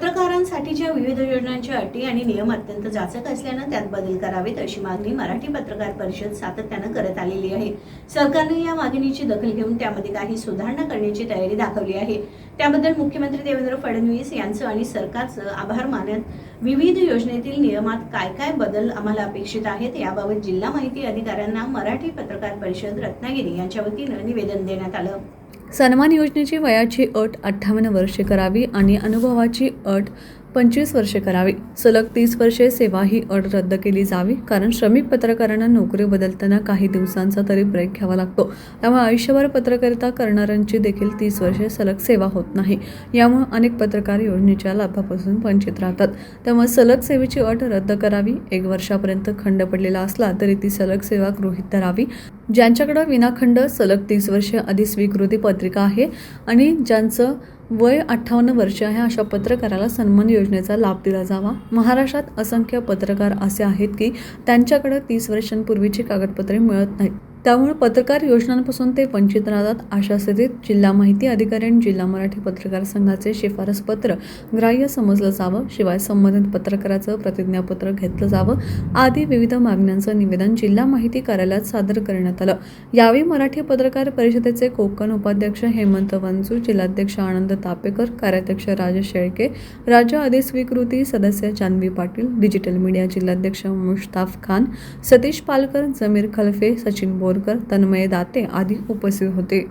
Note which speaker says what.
Speaker 1: पत्रकारांसाठीच्या विविध योजनांच्या अटी आणि नियम अत्यंत जाचक असल्यानं त्यात बदल करावेत अशी मागणी मराठी पत्रकार परिषद सातत्यानं करत आलेली आहे. सरकारने या मागणीची दखल घेऊन त्यामध्ये काही सुधारणा करण्याची तयारी दाखवली आहे. त्याबद्दल मुख्यमंत्री देवेंद्र फडणवीस यांचं आणि सरकारचं आभार मानत विविध योजनेतील नियमात काय काय बदल आम्हाला अपेक्षित आहेत याबाबत जिल्हा माहिती अधिकाऱ्यांना मराठी पत्रकार परिषद रत्नागिरी यांच्या वतीनं निवेदन देण्यात आलं.
Speaker 2: सन्मान योजनेची वयाची अट अठ्ठावन्न वर्षे करावी आणि अनुभवाची अट पंचवीस वर्षे करावी. सलग तीस वर्षे सेवा ही अट रद्द केली जावी. कारण श्रमिक पत्रकारांना नोकरी बदलताना काही दिवसांचा तरी ब्रेक घ्यावा लागतो. त्यामुळे आयुष्यभर पत्रकारिता करणाऱ्यांची देखील तीस वर्षे सलग सेवा होत नाही. यामुळे अनेक पत्रकार योजनेच्या लाभापासून वंचित राहतात. त्यामुळे सलग सेवेची अट रद्द करावी. एक वर्षापर्यंत खंड पडलेला असला तरी ती सलग सेवा गृहीत धरावी. ज्यांच्याकडं विनाखंड सलग तीस वर्षे आधी स्वीकृती पत्रिका आहे आणि ज्यांचं वय अठ्ठावन्न वर्ष आहे अशा पत्रकाराला सन्मान योजनेचा लाभ दिला जावा. महाराष्ट्रात असंख्य पत्रकार असे आहेत की त्यांच्याकडे तीस वर्षांपूर्वीची कागदपत्रे मिळत नाहीत. त्यामुळे पत्रकार योजनांपासून ते वंचित राहतात अशा स्थितीत जिल्हा माहिती अधिकारी आणि जिल्हा मराठी पत्रकार संघाचे शिफारस पत्र ग्राह्य समजलं जावं शिवाय संबंधित पत्रकाराचं प्रतिज्ञापत्र घेतलं जावं आदी विविध मागण्यांचं निवेदन जिल्हा माहिती कार्यालयात सादर करण्यात आलं. यावेळी मराठी पत्रकार परिषदेचे कोकण उपाध्यक्ष हेमंत वंजू जिल्हाध्यक्ष आनंद तापेकर कार्याध्यक्ष राजेश शेळके राज्य अधिस्वीकृती सदस्य जान्हवी पाटील डिजिटल मीडिया जिल्हाध्यक्ष मुश्ताफ खान सतीश पालकर जमीर खलफे सचिन बोरकर तन्मय दाते आदी उपस्थित होते.